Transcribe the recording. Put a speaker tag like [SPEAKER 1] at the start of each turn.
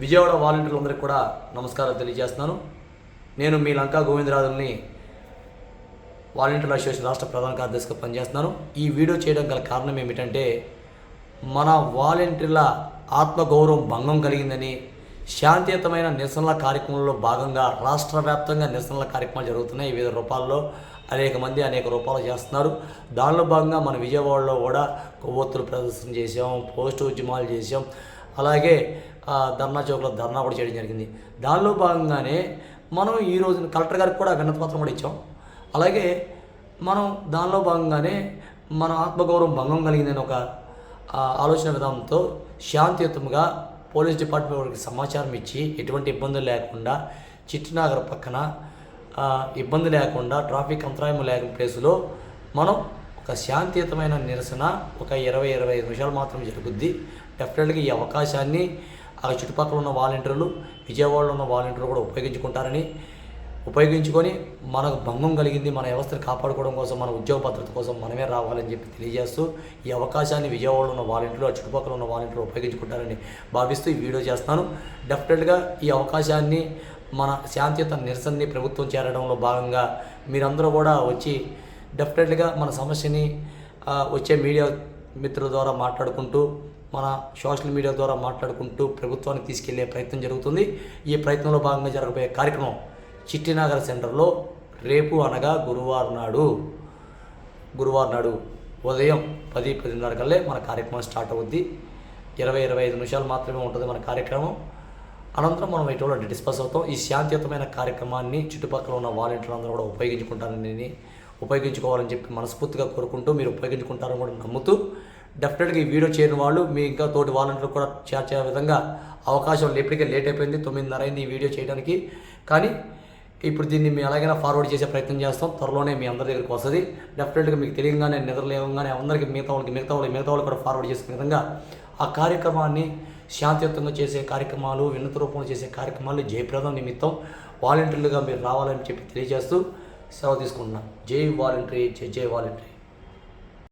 [SPEAKER 1] విజయవాడ వాలంటీర్లందరికీ కూడా నమస్కారాలు తెలియజేస్తున్నాను. నేను మీ లంకా గోవిందరాజుల్ని వాలంటీర్ అసోసియేషన్ రాష్ట్ర ప్రధాన కార్యదర్శిగా పనిచేస్తున్నాను. ఈ వీడియో చేయడం గల కారణం ఏమిటంటే మన వాలంటీర్ల ఆత్మగౌరవం భంగం కలిగిందని శాంతియుతమైన నిరసనల కార్యక్రమంలో భాగంగా రాష్ట్ర వ్యాప్తంగా నిరసనల కార్యక్రమాలు జరుగుతున్నాయి. వివిధ రూపాల్లో అనేక మంది అనేక రూపాలు చేస్తున్నారు. దానిలో భాగంగా మన విజయవాడలో కూడా కొవ్వొత్తులు ప్రదర్శన చేసాం పోస్ట్ ఉద్యమాలు చేసాం అలాగే ఆ, ధర్నా చౌక్లో ధర్నా కూడా చేయడం జరిగింది. దానిలో భాగంగానే మనం ఈ రోజున కలెక్టర్ గారికి కూడా వినతిపత్రం కూడా ఇచ్చాం. అలాగే మనం దానిలో భాగంగానే మన ఆత్మగౌరవం భంగం కలిగిందని ఒక ఆలోచన విధానంతో శాంతియుతంగా పోలీస్ డిపార్ట్మెంట్ వారికి సమాచారం ఇచ్చి ఎటువంటి ఇబ్బందులు లేకుండా చిట్టినాగర్ పక్కన ఇబ్బంది లేకుండా ట్రాఫిక్ అంతరాయం లేని ప్లేసులో మనం ఒక శాంతియుతమైన నిరసన ఒక ఇరవై ఇరవై ఐదు నిమిషాలు మాత్రం జరుగుద్ది. డెఫినెట్గా ఈ అవకాశాన్ని ఆ చుట్టుపక్కల ఉన్న వాలంటీర్లు విజయవాడలో ఉన్న వాలంటీర్లు కూడా ఉపయోగించుకుంటారని ఉపయోగించుకొని మనకు భంగం కలిగింది మన వ్యవస్థను కాపాడుకోవడం కోసం మన ఉద్యోగ భద్రత కోసం మనమే రావాలని చెప్పి తెలియజేస్తూ ఈ అవకాశాన్ని విజయవాడలో ఉన్న వాలంటీర్లు ఆ చుట్టుపక్కల ఉన్న వాలంటీర్లు ఉపయోగించుకుంటారని భావిస్తూ ఈ వీడియో చేస్తాను డెఫినెట్గా ఈ అవకాశాన్ని మన శాంతియుత నిరసనని ప్రభుత్వం చేరడంలో భాగంగా మీరందరూ కూడా వచ్చి డెఫినెట్గా మన సమస్యని వచ్చే మీడియా మిత్రుల ద్వారా మాట్లాడుకుంటూ మన సోషల్ మీడియా ద్వారా మాట్లాడుకుంటూ ప్రభుత్వానికి తీసుకెళ్ళే ప్రయత్నం జరుగుతుంది. ఈ ప్రయత్నంలో భాగంగా జరగబోయే కార్యక్రమం చిట్టినగర్ సెంటర్లో రేపు అనగా గురువారం నాడు గురువారం నాడు ఉదయం పది పదిన్నర కల్లే మన కార్యక్రమం స్టార్ట్ అవుద్ది. ఇరవై ఇరవై ఐదు నిమిషాలు మాత్రమే ఉంటుంది మన కార్యక్రమం. అనంతరం మనం ఎటువంటి డిస్పస్ అవుతాం. ఈ శాంతియుతమైన కార్యక్రమాన్ని చుట్టుపక్కల ఉన్న వాలంటీర్లు అందరూ కూడా ఉపయోగించుకుంటారని ఉపయోగించుకోవాలని చెప్పి మనస్ఫూర్తిగా కోరుకుంటూ మీరు ఉపయోగించుకుంటారని కూడా నమ్ముతూ డెఫినెట్గా ఈ వీడియో చేయని వాళ్ళు మీ ఇంకా తోటి వాలంటీర్లు కూడా చేర్చే విధంగా అవకాశం ఇప్పటికే లేట్ అయిపోయింది తొమ్మిదిన్నర అయింది ఈ వీడియో చేయడానికి. కానీ ఇప్పుడు దీన్ని మేము ఎలాగైనా ఫార్వర్డ్ చేసే ప్రయత్నం చేస్తాం త్వరలోనే మీ అందరి దగ్గరికి వస్తుంది. డెఫినెట్గా మీకు తెలియగానే నిద్రలేవగానే అందరికీ మిగతా వాళ్ళకి మిగతా వాళ్ళకి మిగతా వాళ్ళు కూడా ఫార్వర్డ్ చేసే విధంగా ఆ కార్యక్రమాన్ని శాంతియుతంగా చేసే కార్యక్రమాలు వినతి రూపంలో చేసే కార్యక్రమాలు జయప్రదం నిమిత్తం వాలంటీర్లుగా మీరు రావాలని చెప్పి తెలియజేస్తూ సెలవు తీసుకుంటున్నాను జై వాలంటరీ జై జై వాలంటరీ.